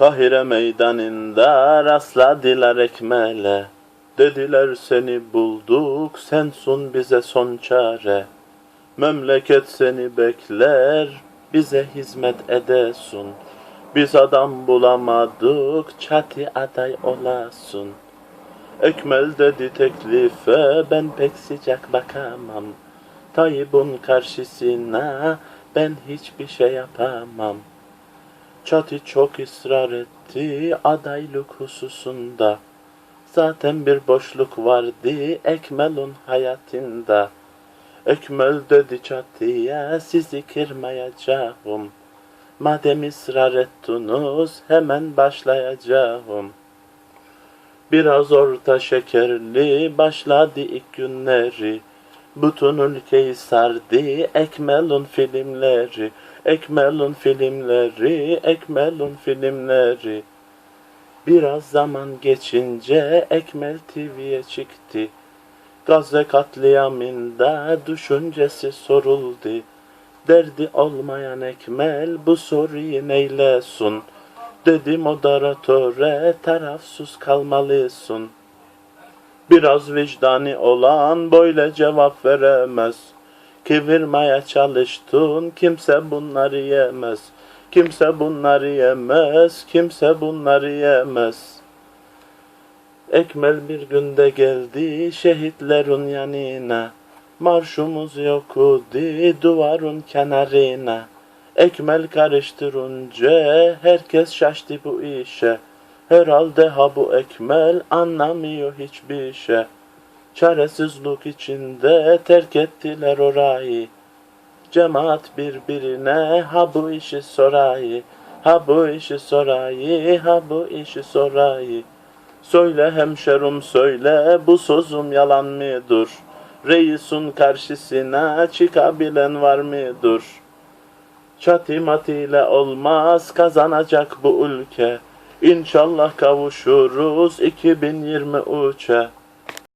Kahire meydanında rastladılar ekmele. Dediler seni bulduk, sen sun bize son çare. Memleket seni bekler, bize hizmet edesun. Biz adam bulamadık, çatı aday olasın. Ekmel dedi teklife, ben pek sıcak bakamam. Tayyip'in karşısına ben hiçbir şey yapamam. Çatı çok ısrar etti adaylık hususunda. Zaten bir boşluk vardı Ekmel'un hayatında. Ekmel dedi çatıya sizi kırmayacağım. Madem ısrar ettiniz hemen başlayacağım. Biraz orta şekerli başladı ilk günleri. Bütün ülkeyi sardı Ekmel'un filmleri. Ekmel'un filmleri, Ekmel'un filmleri. Biraz zaman geçince Ekmel TV'ye çıktı. Gazze katliamında düşüncesi soruldu. Derdi olmayan Ekmel bu soruyu neylesun? Dedi moderatöre tarafsız kalmalısın. Biraz vicdani olan böyle cevap veremez. Kıvırmaya çalıştın kimse bunları yemez. Kimse bunları yemez, kimse bunları yemez. Ekmel bir günde geldi şehitlerin yanına. Marşumuz yok idi duvarın kenarına. Ekmel karıştırınca herkes şaştı bu işe. Herhalde ha bu ekmel anlamıyor hiçbir şey. Çaresizlik içinde terk ettiler orayı. Cemaat birbirine ha bu işi sorayı. Ha bu işi sorayı, ha bu işi sorayı. Söyle hemşerim söyle bu sözüm yalan mıdır? Reisun karşısına çıkabilen var mıdır? Çatı matiyle olmaz kazanacak bu ülke. İnşallah kavuşuruz 2023'e.